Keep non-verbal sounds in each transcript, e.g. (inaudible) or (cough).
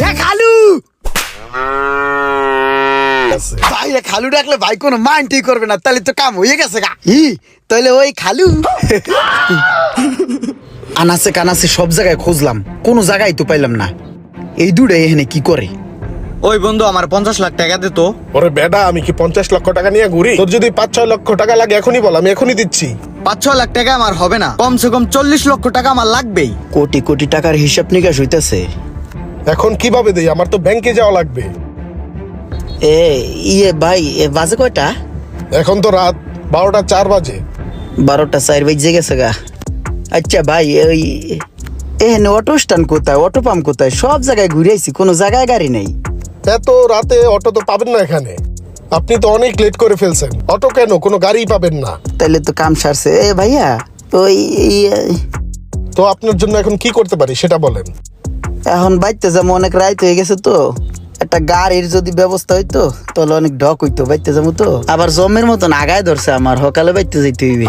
গেছে খালু! ভাই খালু ডাকলে ভাই কোনো মাইন্ডই করবে না, তাহলে তো কাম হয়ে গেছে গা। ই, তাহলে ওই খালু। আনাসে কানাসে সব জায়গায় খুঁজলাম, কোনো জায়গায় তো পাইলাম না। এই দুটাই এখানে কি করে? ওই বন্ধু আমার পঞ্চাশ লাখ টাকা দে তো। ওরে বেডা আমি কি পঞ্চাশ লক্ষ টাকা নিয়ে ঘুরি? তোর যদি পাঁচ ছয় লক্ষ টাকা লাগে এখনই বল আমি এখনই দিচ্ছি। পাঁচ ছ লাখ টাকা আমার হবে না। কমসে কম চল্লিশ লক্ষ টাকা আমার লাগবেই। কোটি কোটি টাকার হিসাব নিকাশ হইতেছে। এখন কীভাবে দেই? আমার তো ব্যাংকে যাওয়া লাগবে। এ ইয়ে ভাই এ বাজে কয়টা? এখন তো রাত বারোটা চার বাজে। বারোটা চার বেজে গেছে গা। আচ্ছা ভাই ওই এখানে অটো স্ট্যান্ড কোথায় অটো পাম্প কোথায়? সব জায়গায় ঘুরে আইছি কোনো জায়গায় গাড়ি নেই। এত রাতে অটো তো পাবেন না এখানে। আপনি তো অনেক লেট করে ফেলছেন। অটো কেন? কোনো গাড়ি পাবেন না। তাইলে তো কাম সারছে। এ ভাইয়া ওই তো আপনার জন্য এখন কি করতে পারি সেটা বলেন। এখন বাইতে যাব অনেক রাইত হয়ে গেছে তো। একটা গাড়ির যদি ব্যবস্থা হইতো তাহলে অনেক ডক হইতো বাইতে যাব তো। আবার জমের মতন আগায় ধরছে আমার সকালে বাইতে যাইতে হইবে।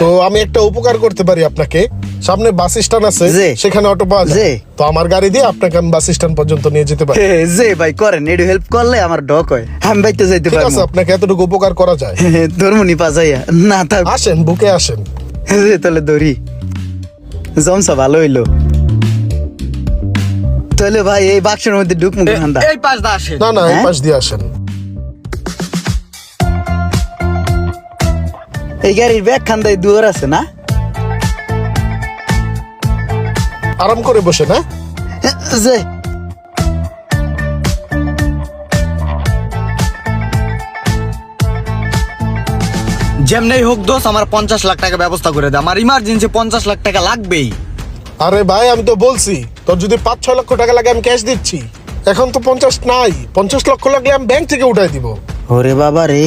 তো আমি একটা উপকার করতে পারি আপনাকে। সামনে বাস স্ট্যান্ড আছে জি। সেখানে অটো পাওয়া যায়। তো আমার গাড়ি দিয়ে আপনাকে আমি বাস স্ট্যান্ড পর্যন্ত নিয়ে যেতে পারি। যে ভাই করেন একটু হেল্প করলে আমার ডক হয়। আমি বাইতে যাইতে ঠিক আছে পারব আপনাকে এতটুকু উপকার করা যায়। ধর্মনি পাজাইয়া। না থাক। আসেন বুকে আসেন। যে তাহলে ধরি। জমসা ভালো হইল। তাহলে ভাই এই বাক্সের মধ্যে ঢুক মুখ ঠান্ডা এই পাঁচ দা আসে না না এই হ্যাঁ? পাশ দিয়ে আসেন। এই গাড়ির ব্যাগ খান্দায় দুয়ার আছে না? আরাম করে বসে না? যে যেমনি হোক দোষ আমার পঞ্চাশ লাখ টাকা ব্যবস্থা করে দে। আমার ইমার্জেন্সি পঞ্চাশ লাখ টাকা লাগবেই। আরে ভাই আমি তো বলছি তোর যদি পাঁচ ছয় লক্ষ টাকা লাগে আমি ক্যাশ দিচ্ছি। এখন তো পঞ্চাশ নাই পঞ্চাশ লক্ষ লাগলে আমি ব্যাংক থেকে উঠাই দিব। ওরে বাবা রে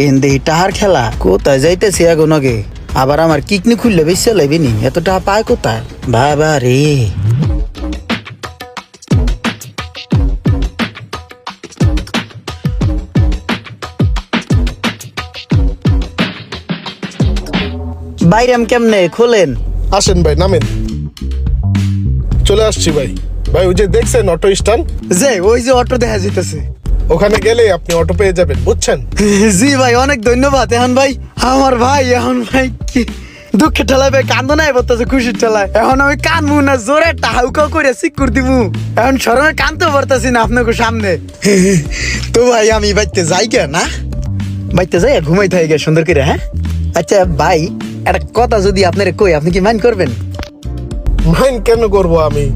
এন দেহি টাহার খেলা। কোথায় যাইতেছি এখন আগে? আবার আমার কিকনি খুললে বেশি লাগবে নি? এত টাকা পায় কোথায়? বাবা রে। বাইরাম কেমনে? খোলেন। আসেন ভাই নামেন। চলে আসছি ভাই। ভাই ওই যে দেখছেন অটো স্ট্যান্ড? যে ওই যে অটো দেখা যাইতেছে। ওখানে গেলে আপনি অটো পেয়ে যাবেন বুঝছেন? জি ভাই অনেক ধন্যবাদ। এখন ভাই আমার ভাই এখন ভাই কি দুঃখে ঠেলায় ভাই কান্দো নাই বলতেছে খুশির ঠেলায়। এখন আমি কানবো না জোরে টাহাউকা করে সিকুর দিমু এখন সরমে কানতে পারতাছি না আপনাকে সামনে। (laughs) তো ভাই আমি বাইতে যাই কে না? বাইতে যাই ঘুমাই থাকি গে সুন্দর করে হ্যাঁ? আচ্ছা ভাই একটা কথা যদি আপনারে কই আপনি কি মাইন্ড করবেন? মাইন্ড কেন করব আমি?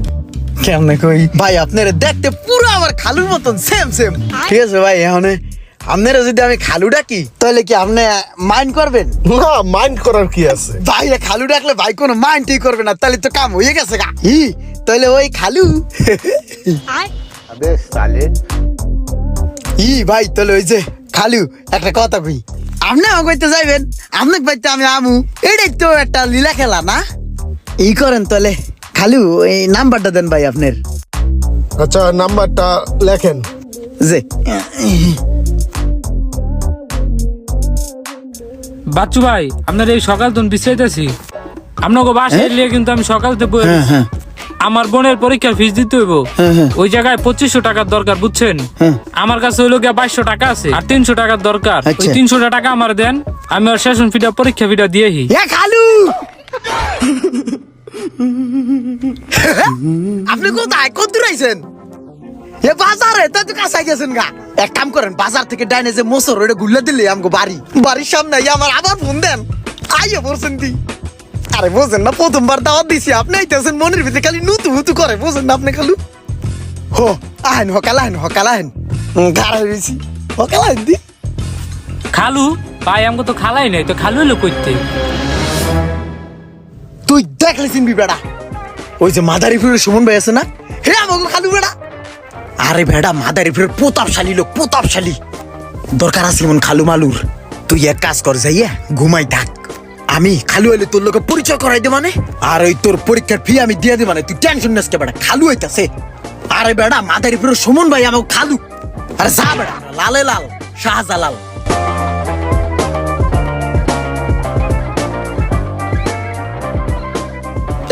কেমনে কই? ভাই আপনারা দেখতে পুরো আমার খালুর মতন সেম সেম ঠিক আছে ভাই এখন আপনারা যদি আমি খালু ডাকি তাহলে কি আপনি মাইন্ড করবেন? না মাইন্ড করার কি আছে? ভাই খালু ডাকলে ভাই কোনো মাইন্ডই করবে না তাহলে তো কাম হয়ে গেছে গা। ই তাহলে ওই খালু। ই ভাই তাহলে ওই যে খালু একটা কথা কই। আপনি আমাকে কইতে যাইবেন আপনি পাইতে আমি আমু। এটাই তো একটা লীলা খেলা না? ই করেন তাহলে। খালু এই নাম্বারটা দেন ভাই আপনার। আচ্ছা নাম্বারটা লেখেন। যে বাচ্চু ভাই আপনার এই সকাল তো বিশ্রাইতেছি। আপনাকে বাসায় নিয়ে কিন্তু আমি সকালতে বই হ্যাঁ হ্যাঁ। আমার বোনের পরীক্ষার ফিস দিতে হইব। হ্যাঁ, হ্যাঁ। ওই জায়গায় পঁচিশশো টাকার দরকার বুঝছেন? হ্যাঁ। আমার কাছে হইল গিয়া বাইশশো টাকা আছে আর তিনশো টাকার দরকার। ওই আচ্ছা। তিনশো টাকা আমার দেন আমি আর সেশন ফিটা পরীক্ষা ফিটা দিয়েহি খালু! (laughs) আপনি কোথায়? কত দূর আইছেন? এ বাজারে, তো তো কাছে গেছেন গা। এক কাম করেন, বাজার থেকে ডাইনে যে মোসর ওটা গুল্লা দিলে আমগো বাড়ি। বাড়ির সামনে আমার আবার ফোন দেন। আইয়া বলছেন দি। আরে বোঝেন না, প্রথমবার দাওয়াত দিছি, আপনি আইতেছেন মনের ভিতরে খালি নুতু হুতু করে, বোঝেন না আপনি খালু? হো, আহেন, হকাল আহেন হকাল আহেন। গাড়া হয়েছি হকাল আহেন দি। খালু? ভাই আমাকে তো খালাই নাই, তো খালু হইল করতে তুই দেখলে চিনবি বেড়া। ওই যে মাদারিপুরের সুমন ভাই আছে না? হে আমাকে খালু বেড়া। আরে বেড়া, মাদারিপুরের প্রতাপশালী লোক, প্রতাপশালী। দরকার আছে মন খালু মালুর। তুই এক কাজ কর, যাইয়া ঘুমাই থাক। আমি খালু হইলে তোর লোকে পরিচয় করাই দে মানে। আর ওই তোর পরীক্ষার ফি আমি দিয়ে দে মানে। তুই টেনশন নিস কে বেড়া, খালু হইতাছে। আরে বেড়া, মাদারিপুরের সুমন ভাই আমাকে খালু। আরে যা বেড়া, লালে লাল, শাহজালাল।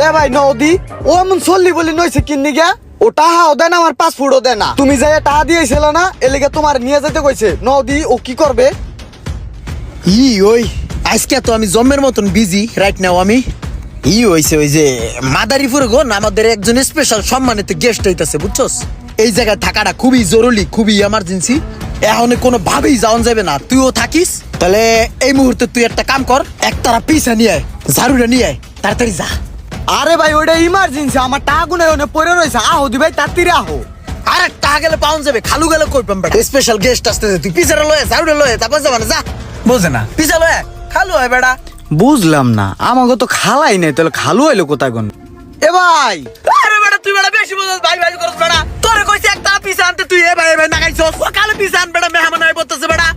এ ভাই নদী, ও এমন চললি বলি নইছে কিন্নি গা ও টাহা ও দেয় না, আমার পাসপোর্টও দেয় না। তুমি যাই টাহা দিয়েছিল না এলিগে তোমার নিয়ে যেতে কইছে। নদী, ও কি করবে? ই ওই, আজকে তো আমি জম্মের মতন বিজি রাইট নাও আমি। ই হইছে ওই যে মাদারীপুর গন আমাদের একজন স্পেশাল সম্মানিত গেস্ট হইতাছে, বুঝছস? এই জায়গায় থাকাটা খুবই জরুরি, খুবই এমার্জেন্সি এখন কোনো ভাবেই যাওয়া যাবে না। তুইও থাকিস, তাহলে এই মুহূর্তে তুই একটা কাম কর একতারা পিসা নিয়ে আয়, ঝাড়ুটা নিয়ে আয়, তাড়াতাড়ি যা। আরে ভাই ওটা ইমার্জেন্সি আমার টাকা গুনে ওনে পড়ে রয়েছে। আহো দি ভাই তাড়াতাড়ি আহো। আরে টাকা গেলে পাউন যাবে খালু গেলে কই পাম বেটা? স্পেশাল গেস্ট আসতেছে তুই পিছাটা লয়ে ঝাড়ুটা লয়ে তারপর যাবা না যা। বোঝে না। পিছা লয়ে খালু হয় বেটা। বুঝলাম না আমাকে তো খালাই নাই তাহলে খালু হইল কোথায় কোন এ ভাই! আরে বেটা তুই বেটা বেশি বুঝছ ভাই ভাই করছ বেটা। তোরে কইছি একটা পিছা আনতে তুই এ ভাই ভাই না খাইছস সকালে পিছা আন বেটা মেহমান আই বলতেছে বেটা।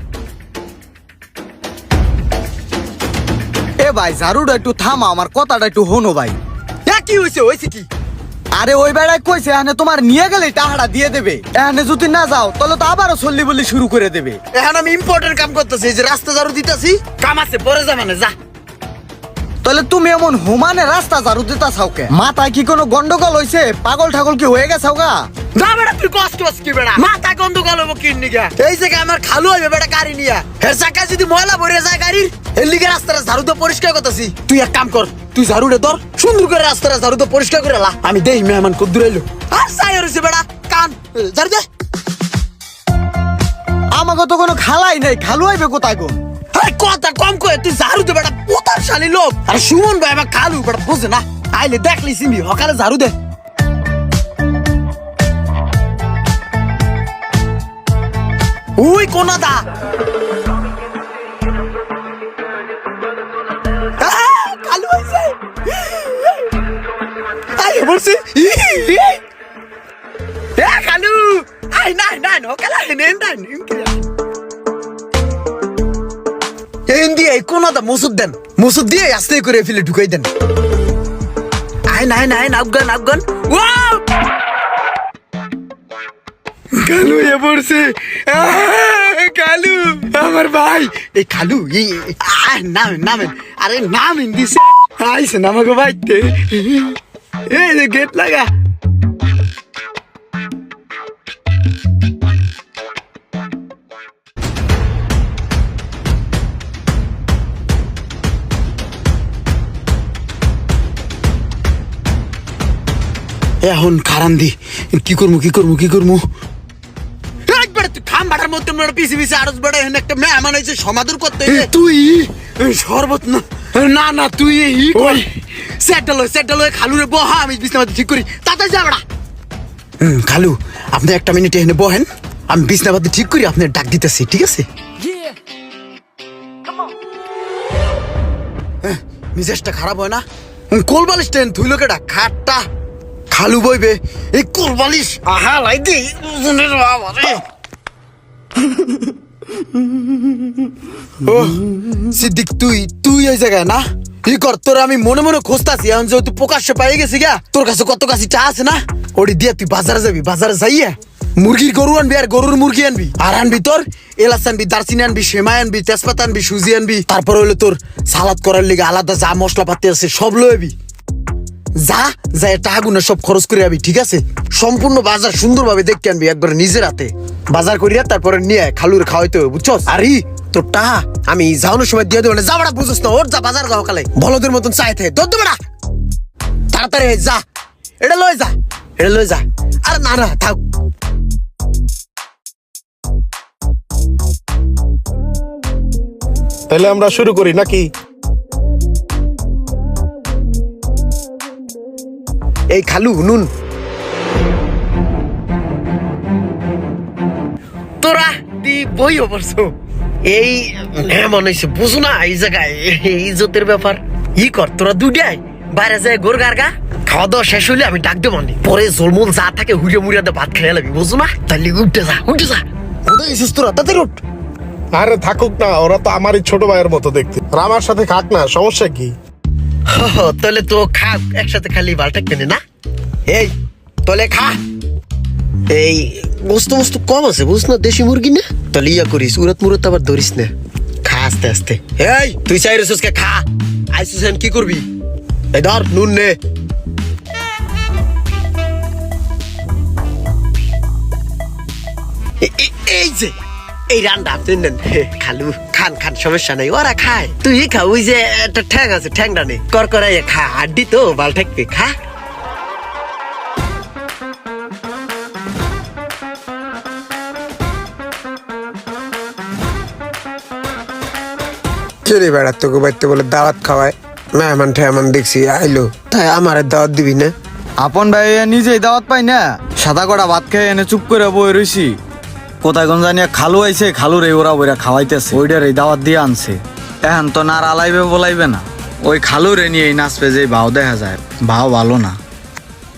এ ভাই ঝাড়ুটা একটু থামা আমার কথাটা একটু হনো ভাই। কি হইছে হইছে কি আরে ওই বেড়ায় কইছে এখানে তোমার নিয়ে গেলে টাহাটা দিয়ে দেবে। এখানে যদি না যাও তাহলে তো আবারও চল্লি বলি শুরু করে দেবে। এখন আমি ইম্পর্টেন্ট কাম করতেছি যে রাস্তা ঝাড়ু দিতেছি কাম আছে পরে যা মানে যা। তাহলে তুমি এমন হুমানে রাস্তা ঝাড়ু দিতা চাওকে মাথায় কি কোনো গন্ডগোল হইছে? পাগল ঠাগল কি হয়ে গেছাও গা? না বেটা তুই কষ্ট হস কি বেটা মাথা গন্ধ গেল কিন্নি গা এই জায়গায় আমার খালু হইবে বেটা গাড়ি নিয়া। হের চাকা যদি ময়লা ভরে যায় গাড়ির এর লিগে রাস্তাটা ঝাড়ু দিয়ে পরিষ্কার করতেছি। তুই এক কাম কর তুই ঝাড়ুটা ধর সুন্দর করে রাস্তাটা ঝাড়ু দিয়ে পরিষ্কার করে লা। আমি দেই মেহমান কত দূর এলো আর সাই হইছে বেটা কান ঝাড়ু দে। আমাকে তো কোনো খালাই নাই খালু হইবে কোথায় গো? আরে কথা কম কয়ে তুই ঝাড়ু দে বেটা পোতারশালী লোক। আরে সুমন ভাই আমার খালু বেটা বুঝে না? আইলে দেখলি সিমি সকালে ঝাড়ু দে। উই কোনা দা আই বলছি এ কালু। আই নাই নাই নকালা হেনে নাই এই দিয়ে কোন দা মুসুদ দেন। মুসুদ দিয়ে আস্তে করে ফেলে ঢুকাই দেন। আইন আইন আইন আফগান আফগান ওয়াও! কালু এ পড়ছে কালু আমার ভাই। এই কালু এই নামেন নামেন। আরে নামেন দিছে আইসে নামাগো ভাইতে এই যে গেট লাগা। এখন খারান দি কি করব কি করব কি করব একবারে তুই খাম বাটার মধ্যে মনে পিছি পিছি আরস বেড়া এখানে একটা মেহমান হয়েছে সমাদর করতে তুই? শরবত না। না না তুই ই কই সেটা লয় সেটা লয় খালু বহা আমি বিছনাতে ঠিক করি। তাতে যা বেড়া খালু আপনি একটা মিনিট এখানে বহেন। আমি বিছনাপাতি ঠিক করি আপনার ডাক দিতেছি ঠিক আছে? হ্যাঁ, মিজাজটা খারাপ হয় না? কোলবালিশ টেন তুই লোকেটা খাটটা। খালু বইবে এই কোলবালিশ। আহা লাই দি সিদ্দিক তুই তুই এই জায়গায় না? ই তোর আমি মনে মনে খুঁজতাছি, এখন যেহেতু গেছি গা, তোর কাছে কত কাছে চা আছে না? ওটি তুই বাজারে যাবি, বাজারে মুরগির গরু আনবি আর গরুর মুরগি আনবি। আর আনবি তোর এলাচ আনবি আনবি, সেমাই আনবি, তেজপাতা আনবি, সুজি আনবি, তারপর হইল তোর সালাদ করার লিগে আলাদা যা মশলাপাতি আছে সব লইবি যা যা টাকা গুনে সব খরচ করে আবি, ঠিক আছে? সম্পূর্ণ বাজার সুন্দরভাবে দেখতে আনবি একবার নিজের হাতে। বাজার করিয়া তারপরে নিয়ে খালুর খাওয়াইতে হবে, বুঝছস? আরে তোর টাকা আমি যাওয়ানোর সময় দিয়ে দেবো না। যা বেড়া বুঝছ না ওর যা বাজার যাও কালে। বলদের মতন চাইতে তোর তো বেড়া। তাড়াতাড়ি যা। এটা লয়ে যা। এটা লয়ে যা। আরে না না থাক। তাহলে আমরা শুরু করি নাকি? এই খালু নুন। তোরা দি বই অবশ্য এই মনে হয়েছে বুঝো না এই জায়গায় এই ইজ্জতের ব্যাপার। ই কর তোরা দুইটাই বাইরে যায় গোর গার্গা খাওয়া দাওয়া শেষ হইলে আমি ডাক দেবো। পরে জলমল যা থাকে হুড়ে মুড়িয়া ভাত খেয়ে লাগবি বুঝো না? তাহলে উঠে যা উঠে যা। কোথায় এসেছিস তোরা? তাদের উঠ। আরে থাকুক না ওরা তো আমারই ছোট ভাইয়ের মতো দেখতে। আমার সাথে খাক না সমস্যা কি? তাহলে তো খা একসাথে খালি বালটা কেনে না? এই তাহলে খা। এই বস্তু মোস্ত কম আছে বুঝ না? দেশি মুরগি না। তাহলে ইয়া করিস উরাত মুরত আবার ধরিস না। খা আস্তে আস্তে। এই, তুই চাই রসুসকে খা। আইসুস কি করবি? এই ধর, নুন নে। এই যে, এই রান্না আপনি নেন। খালু, খান খান, সমস্যা নাই, ওরা খায়। তুই খা, ওই যে একটা ঠ্যাং আছে, ঠ্যাংটা নেই কর করাই খা আড্ডি তো, বাল ঠেকবে, খা। চলে বেড়ার তোকে বাড়িতে বলে দাওয়াত খাওয়ায়। মেহমান ঠেহমান দেখছি আইলো। তাই আমার দাওয়াত দিবি না? আপন ভাই নিজেই দাওয়াত পাই না? সাদা কড়া ভাত খেয়ে এনে চুপ করে বই রইছি। কোথায় কোন জানি এক খালু আইছে খালুর এই ওরা বইরা খাওয়াইতেছে। ওইটার এই দাওয়াত দিয়ে আনছে। এখন তো না আর আলাইবে বলাইবে না। ওই খালুরে নিয়ে এই নাচবে যে ভাও দেখা যায়। ভাও ভালো না।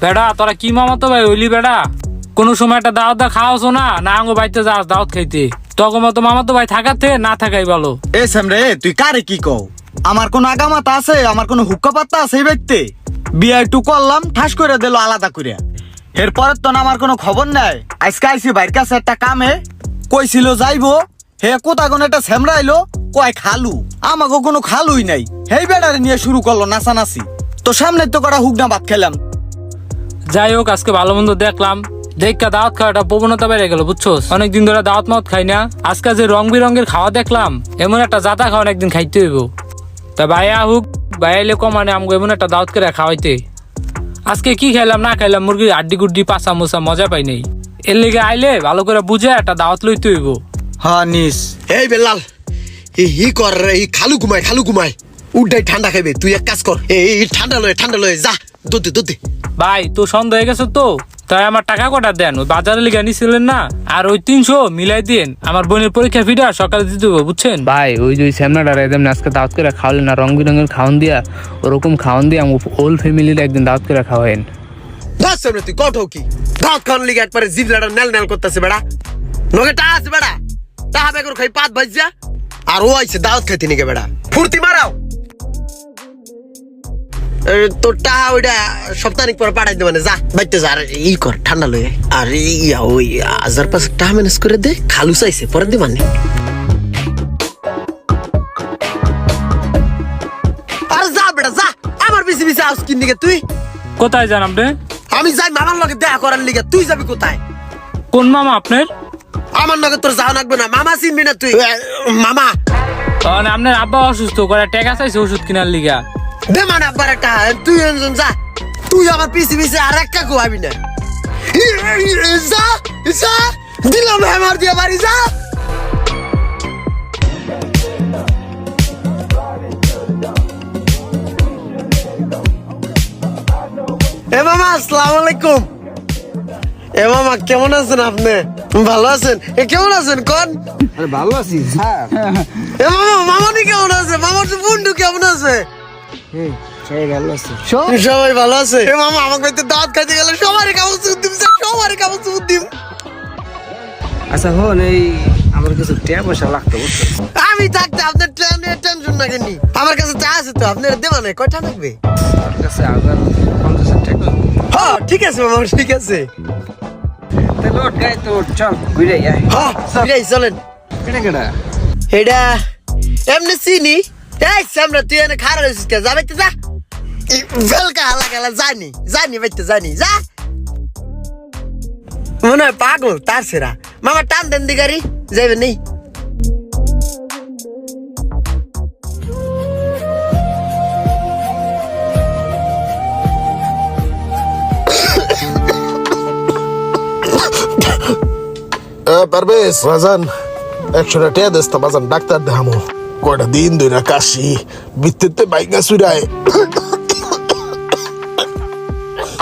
বেড়া তোরা কি মামাতো ভাই হইলি বেড়া? কোনো সময় একটা দাওয়াত দা খাওয়াছো না? না আঙ্গো বাড়িতে যাস দাওয়াত খাইতে। তখন মতো মামাতো ভাই থাকাতে না থাকাই ভালো। এ সামরে তুই কারে কি কও? আমার কোন আগামাতা আছে আমার কোন হুক্কা পাত্তা আছে এই ব্যক্তি বিয়ে একটু করলাম ঠাস করে দিল আলাদা করে এরপরে তো না আমার কোনো খবর নাই। আজকে আইসি বাইর কাছে একটা কামে কইছিল যাইবো হে কোথা কোন একটা সেমরাইলো কয় খালু। আমাকে কোনো খালুই নাই। হেই বেড়ারে নিয়ে শুরু করল নাচানাচি। তো সামনে তো কটা হুকনা ভাত খেলাম। যাই হোক আজকে ভালো মন্দ দেখলাম। দেখা দাওয়াত খাওয়াটা প্রবণতা বেড়ে গেল বুঝছ অনেকদিন ধরে দাওয়াত মাওয়াত খাই না। আজকে যে রং বেরঙের খাওয়া দেখলাম এমন একটা জাতা খাওয়া একদিন খাইতে হইব। তা ভাইয়া হুক ভাইয়া এলে কমানে আমগো এমন একটা দাওয়াত করে খাওয়াইতে। আজকে কি খাইলাম না খাইলাম মুরগির আড্ডি গুড্ডি পাসা মোসা মজা পাই নাই। এর লেগে আইলে ভালো করে বুঝে একটা দাওয়াত লইতে হইব। হ্যাঁ নিস। এই বেলাল হি কর রে, খালু ঘুমায় খালু ঘুমায়। উড্ডাই ঠান্ডা খাইবে তুই এক কাজ কর। এই ঠান্ডা লয়ে ঠান্ডা লয়ে যা দুধ দুধ ভাই তো সন্দেহ হয়ে গেছে তো? তাই আমার টাকা কটা দেন? ওই বাজারে লিগে নিছিলেন না? আর ওই তিনশো মিলাই দিন আমার বোনের পরীক্ষা ফিটা সকালে দিতে হবে বুঝছেন? ভাই ওই যে শ্যামনাটা একদম আজকে দাওয়াত করে খাওয়ালেন না রং বেরঙের খাওয়ান দিয়া ওরকম খাওয়ান দিয়ে আমি ওল ফ্যামিলির একদিন দাওয়াত করে খাওয়াইন দশ সামনে তুই কঠো কি? দাঁত খান লিগে একবারে জিভ লাড়া নেল নেল করতেছে বেড়া। নগে টা আছে বেড়া। তাহা বেগর খাই পাত ভাইজা আর ও আইছে দাওয়াত খাইতে নিকে বেড়া। ফুর্তি মারাও। তোর টাহা ওইটা সপ্তাহিক পরে পাঠাই দে মানে যা। বাইতে যা আর ই কর ঠান্ডা লয়ে আর ইয়া ওই হাজার পাঁচ টাকা ম্যানেজ করে দে খালু চাইছে পরে দে মানে। আর যা বেটা যা। আমার বেশি বেশি আউস কিন দিকে তুই। কোথায় যান আপনি? আমি যাই মামার লগে দেখা করার লিগে তুই যাবি কোথায়? কোন মামা আপনার? আমার লগে তোর যাওয়া লাগবে না। মামা চিনবি না তুই। মামা। কারণ আপনার আব্বা অসুস্থ করে টাকা চাইছে ওষুধ কেনার লিগা। দে মানে আব্বার একটা তুই একজন যা। তুই আমার পিছে পিছে আর একটা কোয়াবি না। যা যা দিলাম হ্যামার দিয়ে বাড়ি যা। এ মামা আসসালামু আলাইকুম। এ মামা কেমন আছেন আপনি? ভালো আছেন? এ কেমন আছেন কোন? ভালো আছিস হ্যাঁ এ মামা মামানি কেমন আছে? মামার তো বন্ধু কেমন আছে? সবাই ভালো আছে। মামা আমাকে বাড়িতে দাঁত খাইতে গেলে সবারই সুদ দিম সবারই কাগজ সুদ দিম। আচ্ছা হন এই আমার কিছু টাকা পয়সা লাগতো আমি থাকতে আপনার ট্রেনের টেনশন না কেনি আমার কাছে চা আছে তো আপনার দেওয়া নাই কয়টা লাগবে? আমার কাছে হাজার পঞ্চাশ টাকা। হ্যাঁ ঠিক আছে মামা ঠিক আছে। তাহলে গাই তো চল ঘুরে হ্যাঁ চলেন। কেটে কেটে এটা এমনি চিনি। এই সামনে তুই এনে খারাপ হয়েছিস কে যাবে তো যা। ভেলকা হালা গেলা জানি জানি বাইতে জানি যা। মনে হয় পাগল তার সেরা। মামা টান দেন দি গাড়ি যাইবে নেই। পারবেশ বাজান একশো টাকা দেস তো বাজান ডাক্তার দেখামো। কয়টা দিন ধরে কাশি বাইকা চুরায়।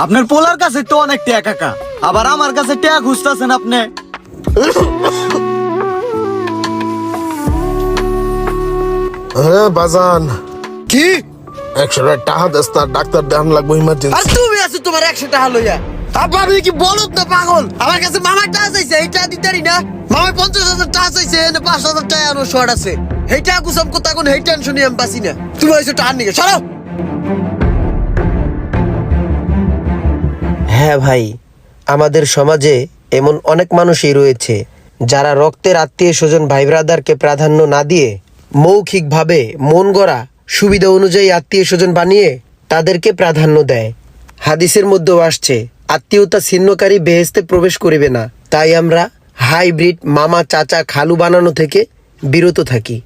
আপনার পোলার কাছে তো অনেক টিয়া কাকা আবার আমার কাছে টিয়া খুঁজতেছেন আপনি। হ্যাঁ বাজান। কি? একশো টাকা দেস তার ডাক্তার দেখান লাগবো আর তুমি আছো তোমার একশো টাকা লইয়া। আমি কি বলত না পাগল? আমার কাছে মামার টাকা চাইছে এই টাকা দিতারি না। মামার পঞ্চাশ হাজার টাকা চাইছে পাঁচ হাজার টাকা আনো শর্ট আছে। টাকা কুসাম কোথা কোন এই টেনশনই আমি পাচ্ছি না। তুমি হয়েছো টাকা নিকে সরাও হ্যাঁ ভাই, আমাদের সমাজে এমন অনেক মানুষই রয়েছে যারা রক্তের আত্মীয় স্বজন ভাই ব্রাদারকে প্রাধান্য না দিয়ে মৌখিকভাবে মন গড়া সুবিধা অনুযায়ী আত্মীয় স্বজন বানিয়ে তাদেরকে প্রাধান্য দেয়। হাদিসের মধ্যেও আসছে, আত্মীয়তা ছিন্নকারী বেহেস্তে প্রবেশ করিবে না। তাই আমরা হাইব্রিড মামা, চাচা, খালু বানানো থেকে বিরত থাকি।